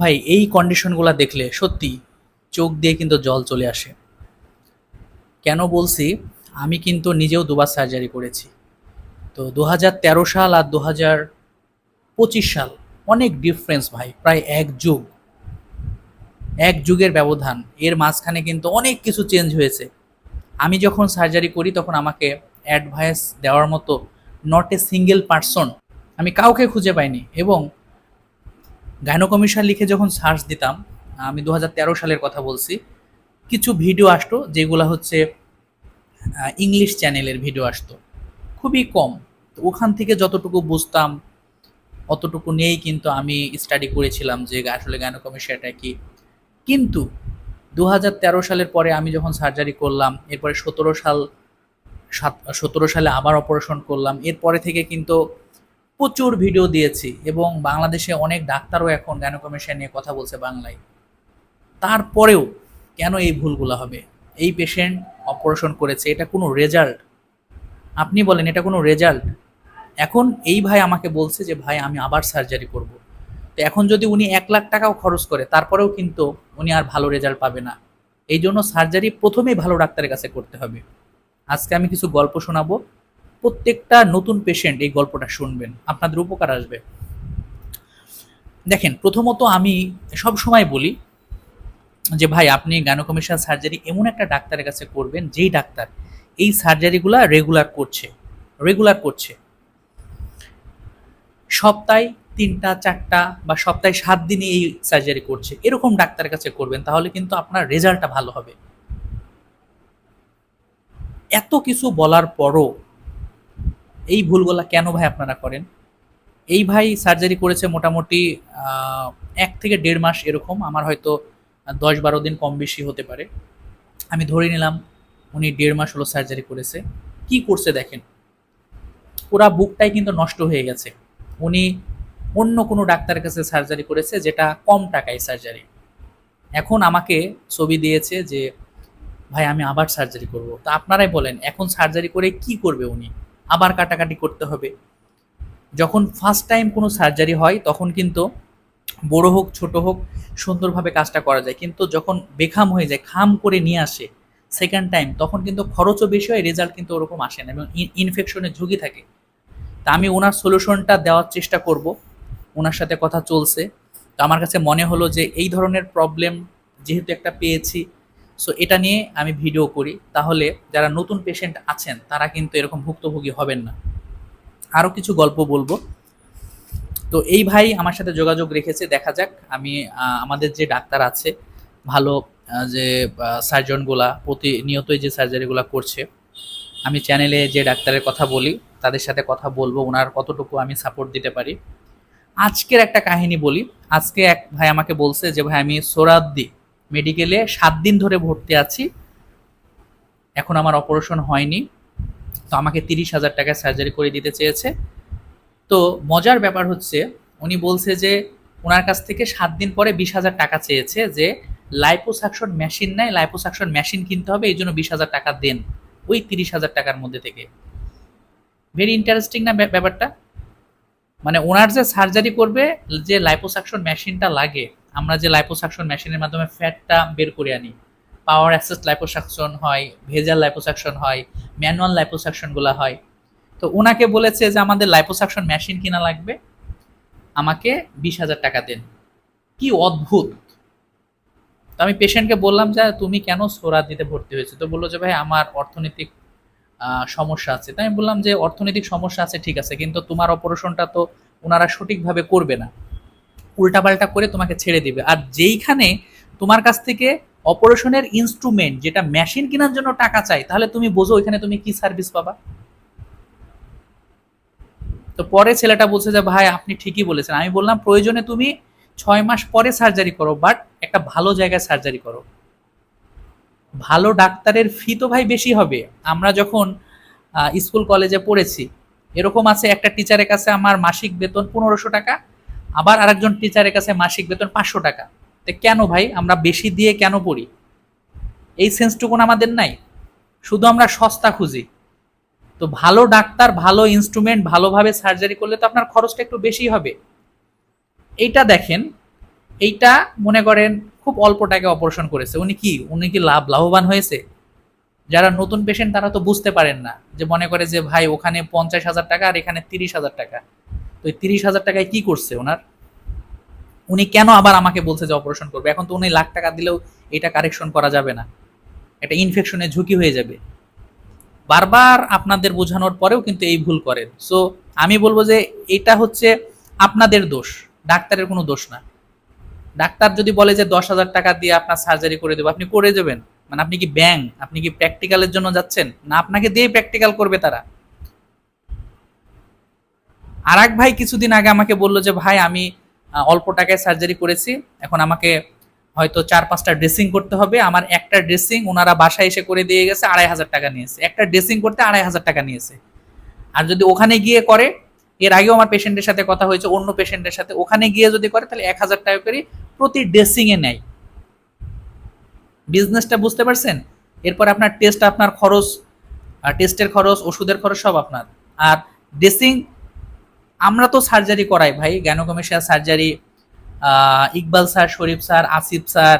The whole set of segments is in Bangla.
ভাই, এই কন্ডিশনগুলো দেখলে সত্যি চোখ দিয়ে কিন্তু জল চলে আসে। কেন বলছি? আমি কিন্তু নিজেও দুবার সার্জারি করেছি। তো দু সাল আর দু সাল অনেক ডিফারেন্স ভাই, প্রায় এক যুগ। এক যুগের ব্যবধান। এর মাঝখানে কিন্তু অনেক কিছু চেঞ্জ হয়েছে। আমি যখন সার্জারি করি তখন আমাকে অ্যাডভাইস দেওয়ার মতো নট এ সিঙ্গেল পার্সন আমি কাউকে খুঁজে পাইনি। এবং গাইনোকমিশন লিখে যখন সার্চ দিতাম, আমি দু হাজার তেরো সালের কথা বলছি, কিছু ভিডিও আসতো যেগুলো হচ্ছে ইংলিশ চ্যানেলের ভিডিও আসতো। খুবই কম। তো ওখান থেকে যতটুকু বুঝতাম, অতটুকু নিয়েই কিন্তু আমি স্টাডি করেছিলাম যে আসলে গাইনোকমিশনটা কি। কিন্তু দু হাজার তেরো সালের পরে আমি যখন সার্জারি করলাম, এরপরে সতেরো সাল, সাত, সতেরো সালে আবার অপারেশন করলাম, এরপরে থেকে কিন্তু প্রচুর ভিডিও দিয়েছি এবং বাংলাদেশে অনেক ডাক্তারও এখন গ্যানোকমিশন নিয়ে কথা বলছে বাংলায়। তারপরেও কেন এই ভুলগুলো হবে? এই পেশেন্ট অপারেশন করেছে, এটা কোনো রেজাল্ট আপনি বলেন, এটা কোনো রেজাল্ট এখন এই ভাই আমাকে বলছে যে, ভাই, আমি আবার সার্জারি করব। তো এখন যদি উনি এক লাখ টাকাও খরচ করে, তারপরেও কিন্তু উনি আর ভালো রেজাল্ট পাবে না। এই জন্য সার্জারি প্রথমেই ভালো ডাক্তারের কাছে করতে হবে। আজকে আমি কিছু গল্প শোনাবো। প্রত্যেকটা নতুন পেশেন্ট এই গল্পটা শুনবেন, আপনাদের উপকার আসবে। দেখেন, প্রথমত আমি সব সময় বলি যে, ভাই, আপনি গাইনোকমিশন সার্জারি এমন একটা ডাক্তারের কাছে করবেন, যেই ডাক্তার এই সার্জারিগুলা রেগুলার করছে রেগুলার করছে। সপ্তাহে তিনটা, চারটা বা সপ্তাহে সাত দিনই এই সার্জারি করছে। এরকম ডাক্তারের কাছে করবেন, তাহলে কিন্তু আপনার রেজাল্টটা ভালো হবে। এত কিছু বলার পরও এই ভুলগুলা কেন ভাই আপনারা করেন? এই ভাই সার্জারি করেছে মোটামুটি এক থেকে দেড় মাস এরকম, আমার হয়তো দশ বারো দিন কম বেশি হতে পারে। আমি ধরে নিলাম, উনি দেড় মাস হলো সার্জারি করেছে। কি করছে দেখেন? পুরা বুকটাই কিন্তু নষ্ট হয়ে গেছে। উনি অন্য কোনো ডাক্তারের কাছে সার্জারি করেছে, যেটা কম টাকায় সার্জারি এখন আমাকে ছবি দিয়েছে যে, ভাই, আমি আবার সার্জারি করব। তা আপনারাই বলেন, এখন সার্জারি করে কি করবে উনি? আবার কাটাকাটি করতে হবে। যখন ফার্স্ট টাইম কোনো সার্জারি হয়, তখন কিন্তু বড় হোক, ছোট হোক, সুন্দরভাবে কাজটা করা যায়। কিন্তু যখন বেখাম হয়ে যায়, খাম করে নিয়ে আসে সেকেন্ড টাইম তখন কিন্তু খরচও বেশি হয় রেজাল্ট কিন্তু ওরকম আসে না এবং ইনফেকশনের ঝুঁকি থাকে। তা আমি ওনার সলিউশনটা দেওয়ার চেষ্টা করব। ওনার সাথে কথা চলছে। তো আমার কাছে মনে হলো যে এই ধরনের প্রবলেম যেহেতু একটা পেয়েছি সো এটা নিয়ে আমি ভিডিও করি। তাহলে যারা নতুন পেশেন্ট আছেন, তারা কিন্তু এরকম ভুক্তভোগী হবেন না। আরও কিছু গল্প বলব। তো এই ভাই আমার সাথে যোগাযোগ রেখেছে, দেখা যাক। আমি আমাদের যে ডাক্তার আছে, ভালো যে সার্জনগুলা প্রতিনিয়তই যে সার্জারিগুলো করছে, আমি চ্যানেলে যে ডাক্তারের কথা বলি, তাদের সাথে কথা বলব, ওনার কতটুকু আমি সাপোর্ট দিতে পারি। আজকের একটা কাহিনী বলি। আজকে এক ভাই আমাকে বলছে যে, ভাই, আমি সোরাদ্দি মেডিকেলে সাত দিন ধরে ভর্তি আছি। এখন আমার অপারেশন হয়নি। তো আমাকে তিরিশ হাজার টাকায় সার্জারি করে দিতে চেয়েছে। তো মজার ব্যাপার হচ্ছে, উনি বলছে যে ওনার কাছ থেকে সাত দিন পরে বিশ হাজার টাকা চেয়েছে যে লাইপোসাকশন মেশিন নেয় লাইপোসাকশন মেশিন কিনতে হবে, এই জন্য বিশ হাজার টাকা দেন। ওই তিরিশ হাজার টাকার মধ্যে থেকে। ভেরি ইন্টারেস্টিং না ব্যাপারটা? মানে ওনার যে সার্জারি করবে, যে লাইপোসাকশন মেশিনটা লাগে আমরা যে লাইপোসাকশন মেশিনের মাধ্যমে ফ্যাটটা বের করে আনি পাওয়ার অ্যাসেস লাইপোসাকশন হয়, ভেজাল লাইপোসাকশন হয় ম্যানুয়াল লাইপোসাকশনগুলো হয়। তো ওনাকে বলেছে যে আমাদের লাইপোসাকশন মেশিন কিনা লাগবে? আমাকে বিশ হাজার টাকা দেন। কি অদ্ভুত! তো আমি পেশেন্টকে বললাম, যে, তুমি কেন সোরা দিতে ভর্তি হয়েছে? তো বলল যে, ভাই, আমার অর্থনৈতিক সমস্যা আছে। তাই আমি বললাম যে, অর্থনৈতিক সমস্যা আছে, ঠিক আছে, কিন্তু তোমার অপারেশনটা তো ওনারা সঠিকভাবে করবে না। উল্টাপাল্টা করে তোমাকে ছেড়ে দিবে। আর যেইখানে তোমার কাছ থেকে অপারেশনের ইনস্ট্রুমেন্ট যেটা মেশিন কেনার জন্য টাকা চাই, তাহলে তুমি বোঝো ওইখানে তুমি কি সার্ভিস পাবা। তো পরে ছেলেটা বলছে যে, ভাই, আপনি ঠিকই বলেছেন। আমি বললাম, প্রয়োজনে তুমি ছয় মাস পরে সার্জারি করো বাট একটা ভালো জায়গায় সার্জারি করো। ভালো ডাক্তারের ফি তো ভাই বেশি হবে। আমরা যখন স্কুল কলেজে পড়েছি, এরকম আছে, একটা টিচারের কাছে আমার মাসিক বেতন পনেরোশো টাকা আবার আরেকজন টিচারের কাছে মাসিক বেতন পাঁচশো টাকা। তো কেন ভাই? আমরা বেশি দিয়ে কেন পড়ি? এই সেন্সটুকুন আমাদের নাই। শুধু আমরা সস্তা খুঁজি। তো ভালো ডাক্তার, ভালো ইনস্ট্রুমেন্ট ভালোভাবে সার্জারি করলে তো আপনার খরচটা একটু বেশি হবে। এইটা দেখেন, এইটা মনে করেন খুব অল্প টাকায় অপারেশন করেছে। উনি কি? উনি কি লাভ, লাভবান হয়েছে? যারা নতুন পেশেন্ট তারা তো বুঝতে পারেন না। যে মনে করে যে, ভাই, ওখানে পঞ্চাশ হাজার টাকা আর এখানে তিরিশ হাজার টাকা। তো এই তিরিশ হাজার টাকায় কি করছে ওনার? উনি কেন আবার আমাকে বলছে যে অপারেশন করবে? এখন তো উনি লাখ টাকা দিলেও এটা কারেকশন করা যাবে না। এটা ইনফেকশনের ঝুঁকি হয়ে যাবে। বারবার আপনাদের বোঝানোর পরেও কিন্তু এই ভুল করেন। সো আমি বলব যে এটা হচ্ছে আপনাদের দোষ, ডাক্তারের কোনো দোষ না। ডাক্তার যদি বলে যে দশ হাজার টাকা দিয়ে আপনার সার্জারি করে দেবো, আপনি করে দেবেন। মানে আপনি কি ব্যাং আপনি কি প্র্যাকটিক্যালের জন্য যাচ্ছেন? না, আপনাকে দিয়ে প্র্যাকটিক্যাল করবে তারা। আর এক ভাই কিছুদিন আগে আমাকে বলল যে, ভাই, আমি অল্প টাকায় সার্জারি করেছি। এখন আমাকে হয়তো চার পাঁচটা ড্রেসিং করতে হবে। আমার একটা ড্রেসিং ওনারা বাসায় এসে করে দিয়ে গেছে, আড়াই হাজার টাকা নিয়েছে। একটা ড্রেসিং করতে আড়াই হাজার টাকা নিয়েছে। আর যদি ওখানে গিয়ে করে, এর আগেও আমার পেশেন্টের সাথে কথা হয়েছে, অন্য পেশেন্টের সাথে। ওখানে গিয়ে যদি করে, তাহলে এক হাজার টাকা করে প্রতি ড্রেসিং এ নেয়। বিজনেসটা বুঝতে পারছেন? এরপর আপনার টেস্ট আপনার খরচ টেস্টের খরচ, ওষুধের খরচ সব আপনার। আর ড্রেসিং আমরা তো সার্জারি করাই ভাই। Gynaecomastia surgery Iqbal sir Sharif sir Asif sir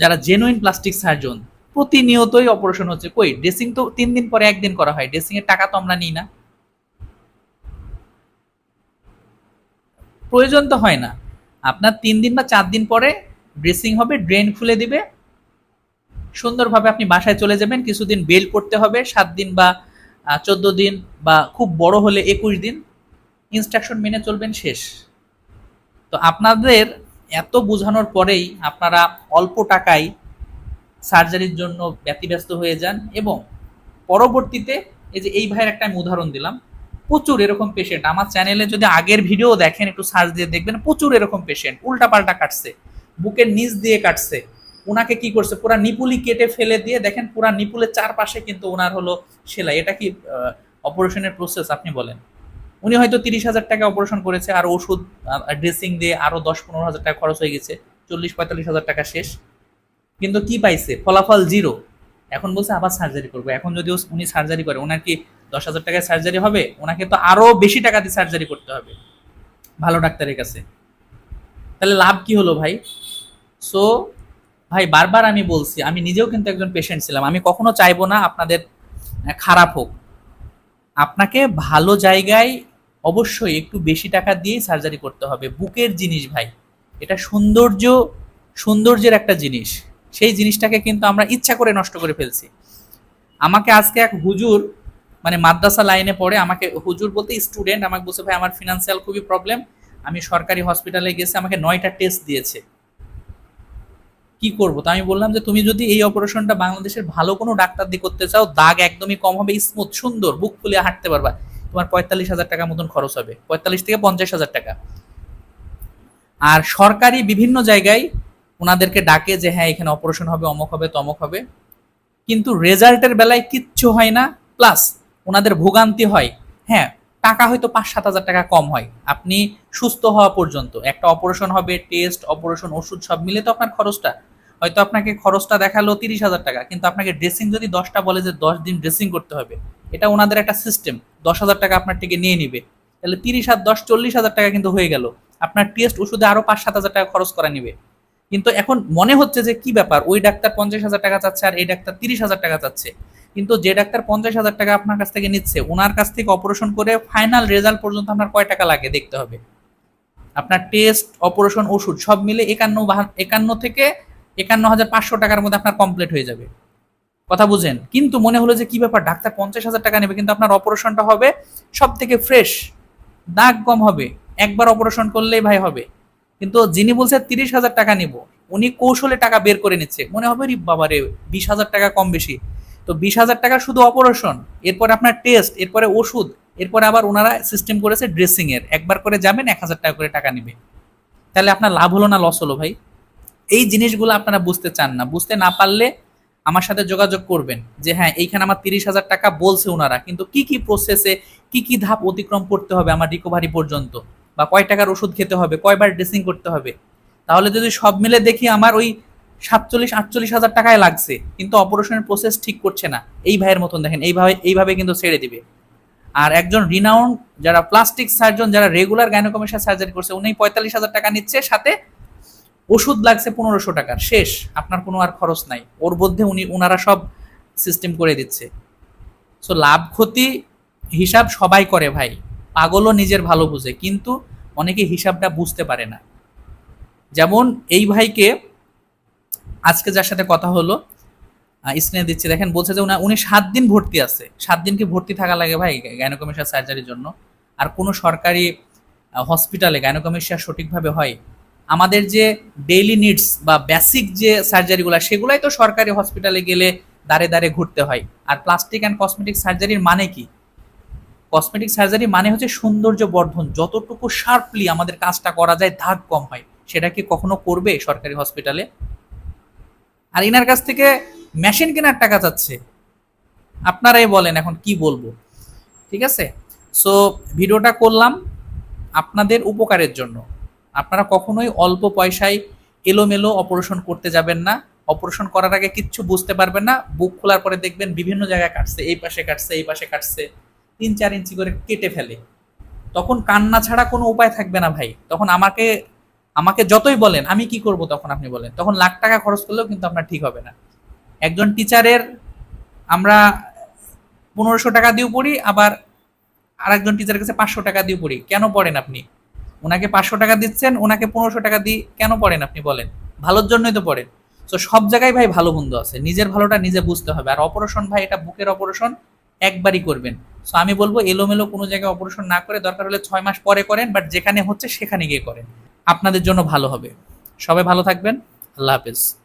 যারা জেনুইন প্লাস্টিক সার্জন প্রতিনিয়তই অপারেশন হচ্ছে। কই ড্রেসিং তো তিন দিন পরে একদিন করা হয়। ড্রেসিং এর টাকা তো আমরা নিই না। প্রয়োজন তো হয় না। আপনার তিন দিন বা চার দিন পরে ড্রেসিং হবে ড্রেন খুলে দিবে। সুন্দরভাবে আপনি বাসায় চলে যাবেন, কিছুদিন বেল করতে হবে, সাত দিন বা চোদ্দ দিন বা খুব বড় হলে একুশ দিন ইনস্ট্রাকশন মেনে চলবেন শেষ। তো আপনাদের এত বোঝানোর পরেই আপনারা অল্প টাকায় সার্জারির জন্য ব্যতিব্যস্ত হয়ে যান এবং পরবর্তীতে এই যে এই ভাইয়ের একটা আমি উদাহরণ দিলাম, প্রচুর এরকম পেশেন্ট আমার চ্যানেলে যদি আগের ভিডিও দেখেন, একটু সার্চ দিয়ে দেখবেন, প্রচুর এরকম পেশেন্ট উল্টাপাল্টা কাটছে, বুকের নিচ দিয়ে কাটছে। ওনাকে কি করছে? পুরা নিপুলি কেটে ফেলে দিয়ে দেখেন পুরা নিপুলের চারপাশে কিন্তু ওনার হলো সেলাই। এটা কি অপারেশনের প্রসেস আপনি বলেন? উনি হয়তো তিরিশ হাজার টাকা অপারেশন করেছে, আর ওষুধ ড্রেসিং দিয়ে আরও দশ পনেরো হাজার টাকা খরচ হয়ে গেছে, চল্লিশ পঁয়তাল্লিশ হাজার টাকা শেষ। কিন্তু কি পাইছে? ফলাফল জিরো এখন বলছে আবার সার্জারি করব। এখন যদি উনি সার্জারি করে ওনার কি দশ হাজার টাকায় সার্জারি হবে? ওনাকে তো আরও বেশি টাকা দিয়ে সার্জারি করতে হবে। ভালো ডাক্তারের কাছে। তাহলে লাভ কি হলো ভাই? সো ভাই, বারবার আমি বলছি, আমি নিজেও কিন্তু একজন পেশেন্ট ছিলাম। আমি কখনো চাইব না আপনাদের খারাপ হোক। আপনাকে ভালো জায়গায় অবশ্যই একটু বেশি টাকা দিয়ে সার্জারি করতে হবে। বুকের জিনিস ভাই, এটা সৌন্দর্য, সৌন্দর্যের একটা জিনিস। সেই জিনিসটাকে কিন্তু আমরা ইচ্ছা করে নষ্ট করে ফেলছি। আমাকে আজকে এক হুজুর মানে মাদ্রাসা লাইনে পড়ে, আমাকে হুজুর বলতে স্টুডেন্ট আমাকে বলছে, ভাই, আমার ফিনান্সিয়াল খুবই প্রবলেম আমি সরকারি হসপিটালে গেছে, আমাকে নয়টা টেস্ট দিয়েছে। কি করব? তো আমি বললাম যে, তুমি যদি এই অপারেশনটা বাংলাদেশের ভালো কোনো ডাক্তার দিয়ে করতে চাও, দাগ একদমই কম হবে স্মুথ সুন্দর, বুক ফুলে হাঁটতে পারবা। তোমার পঁয়তাল্লিশ হাজার টাকা মতন খরচ হবে, পঁয়তাল্লিশ থেকে পঞ্চাশ হাজার টাকা। আর সরকারি বিভিন্ন জায়গায় ওনাদেরকে ডাকে যে হ্যাঁ এখানে অপারেশন হবে, অমক হবে, তমক হবে। কিন্তু রেজাল্টের বেলায় কিচ্ছু হয় না, প্লাস ওনাদের ভোগান্তি হয়। হ্যাঁ টাকা হয়তো পাঁচ সাত হাজার টাকা কম হয়, আপনি সুস্থ হওয়া পর্যন্ত। একটা অপারেশন হবে টেস্ট অপারেশন ওষুধ সব মিলে তো আপনার খরচটা। হয়তো আপনাকে খরচটা দেখাল তিরিশ হাজার টাকা, কিন্তু আপনাকে ড্রেসিং যদি দশটা বলে যে দশ দিন ড্রেসিং করতে হবে, এটা ওনাদের একটা সিস্টেম দশ হাজার টাকা আপনার থেকে নিয়ে নিবে। তাহলে তিরিশ হাজার দশ, চল্লিশ হাজার টাকা কিন্তু হয়ে গেল। আপনার টেস্ট ওষুধে আরও পাঁচ, সাত হাজার টাকা খরচ করা নিবে। কিন্তু এখন মনে হচ্ছে যে কি ব্যাপার? ওই ডাক্তার পঞ্চাশ হাজার টাকা চাচ্ছে আর এই ডাক্তার তিরিশ হাজার টাকা চাচ্ছে। কিন্তু যে ডাক্তার পঞ্চাশ হাজার টাকা আপনার কাছ থেকে নিচ্ছে, ওনার কাছ থেকে অপারেশন করে ফাইনাল রেজাল্ট পর্যন্ত আপনার কয় টাকা লাগে দেখতে হবে। আপনার টেস্ট অপারেশন ওষুধ সব মিলে একান্ন একান্ন থেকে একান্ন হাজার পাঁচশো টাকার মধ্যে আপনার কমপ্লিট হয়ে যাবে। কথা বুঝেন? কিন্তু মনে হলো যে কি ব্যাপার, ডাক্তার পঞ্চাশ হাজার টাকা নেবে, কিন্তু আপনার অপারেশনটা হবে সব থেকে ফ্রেশ দাগ কম হবে, একবার অপারেশন করলেই ভাই হবে। কিন্তু যিনি বলছে তিরিশ হাজার টাকা নিব, উনি কৌশলে টাকা বের করে নিচ্ছে। মনে হবে রি বাবারে বিশ হাজার টাকা কম বেশি। তো বিশ হাজার টাকা শুধু অপারেশন, এরপরে আপনার টেস্ট এরপরে ওষুধ, এরপরে আবার ওনারা সিস্টেম করেছে ড্রেসিং এর। একবার করে যাবেন, এক হাজার টাকা করে টাকা নেবে। তাহলে আপনার লাভ হলো না লস হলো ভাই? এই জিনিসগুলো আপনারা বুঝতে চান না। বুঝতে না পারলে আমার সাথে যোগাযোগ করবেন যে হ্যাঁ এইখানে আমার তিরিশ হাজার টাকা বলছে ওনারা কিন্তু কি কি প্রসেসে কি কি ধাপ অতিক্রম করতে হবে আমার রিকভারি পর্যন্ত? বা কয় টাকার ওষুধ খেতে হবে, কয়বার ড্রেসিং করতে হবে? তাহলে যদি সব মিলে দেখি আমার ওই সাতচল্লিশ, আটচল্লিশ হাজার টাকায় লাগছে, কিন্তু অপারেশনের প্রসেস ঠিক করছে না। এই ভাইয়ের মতন দেখেন এইভাবে এইভাবে কিন্তু ছেড়ে দিবে। আর একজন রিনাউন্ড যারা প্লাস্টিক সার্জন যারা রেগুলার গাইনোকমেশিয়া সার্জারি করছে, উনি পঁয়তাল্লিশ হাজার টাকা নিচ্ছে, সাথে ওষুধ লাগছে পনেরোশো টাকার, শেষ, আপনার কোনো আর খরচ নাই। ওর মধ্যে উনি ওনারা সব সিস্টেম করে দিচ্ছে। সো লাভ ক্ষতি হিসাব সবাই করে ভাই। পাগলও নিজের ভালো বুঝে, কিন্তু অনেকে হিসাবটা বুঝতে পারে না। যেমন এই ভাইকে আজকে যার সাথে কথা হলো স্ক্রিনে দিচ্ছি, দেখেন বলছে যে উনা- সাত দিন ভর্তি আছে। সাত দিন কি ভর্তি থাকা লাগে ভাই গাইনোকমেশিয়া সার্জারির জন্য? আর কোনো সরকারি হসপিটালে গাইনোকমেশিয়া সঠিকভাবে হয়? আমাদের যে ডেইলি নিডস বা বেসিক যে সার্জারিগুলো সেগুলাই তো সরকারি হসপিটালে গেলে দাঁড়ে দাঁড়ে ঘুরতে হয়। আর প্লাস্টিক অ্যান্ড কসমেটিক সার্জারির মানে কি? কসমেটিক সার্জারি মানে হচ্ছে সৌন্দর্য বর্ধন। যতটুকু শার্পলি আমাদের কাজটা করা যায়, দাগ কম হয়। সেটা কি কখনো করবে সরকারি হসপিটালে আর ইনার কাছ থেকে মেশিন কেনার টাকা চাচ্ছে। আপনারাই বলেন এখন কি বলব। ঠিক আছে? সো ভিডিওটা করলাম আপনাদের উপকারের জন্য। আপনারা কখনোই অল্প পয়সায় এলোমেলো অপারেশন করতে যাবেন না। অপারেশন করার আগে কিচ্ছু বুঝতে পারবেন না। বুক খোলার পরে দেখবেন বিভিন্ন জায়গায় কাটছে, এই পাশে কাটছে, এই পাশে কাটছে। তিন, চার ইঞ্চি করে কেটে ফেলে। তখন কান্না ছাড়া কোনো উপায় থাকবে না ভাই। তখন আমাকে আমাকে যতই বলেন, আমি কি করব তখন আপনি বলেন। তখন লাখ টাকা খরচ করলেও কিন্তু আপনার ঠিক হবে না। একজন টিচারের আমরা পনেরোশো টাকা দিয়েও পড়ি, আবার আরেকজন টিচারের কাছে পাঁচশো টাকা দিয়ে পড়ি। কেন পড়েন আপনি? ওনাকে পাঁচশো টাকা দিচ্ছেন, ওনাকে পনেরোশো টাকা দিয়ে কেন পড়েন আপনি বলেন? ভালোর জন্যই তো পড়েন। তো সব জায়গায় ভাই ভালো বন্ধু আছে। নিজের ভালোটা নিজে বুঝতে হবে। আর অপারেশন ভাই, এটা বুকের অপারেশন একবারই করবেন। সো আমি বলব এলোমেলো কোনো জায়গায় অপারেশন না করে দরকার হলে ছয় মাস পরে করেন বাট যেখানে হচ্ছে সেখানে গিয়ে করেন। আপনাদের জন্য ভালো হবে। সবাই ভালো থাকবেন। আল্লাহ হাফেজ।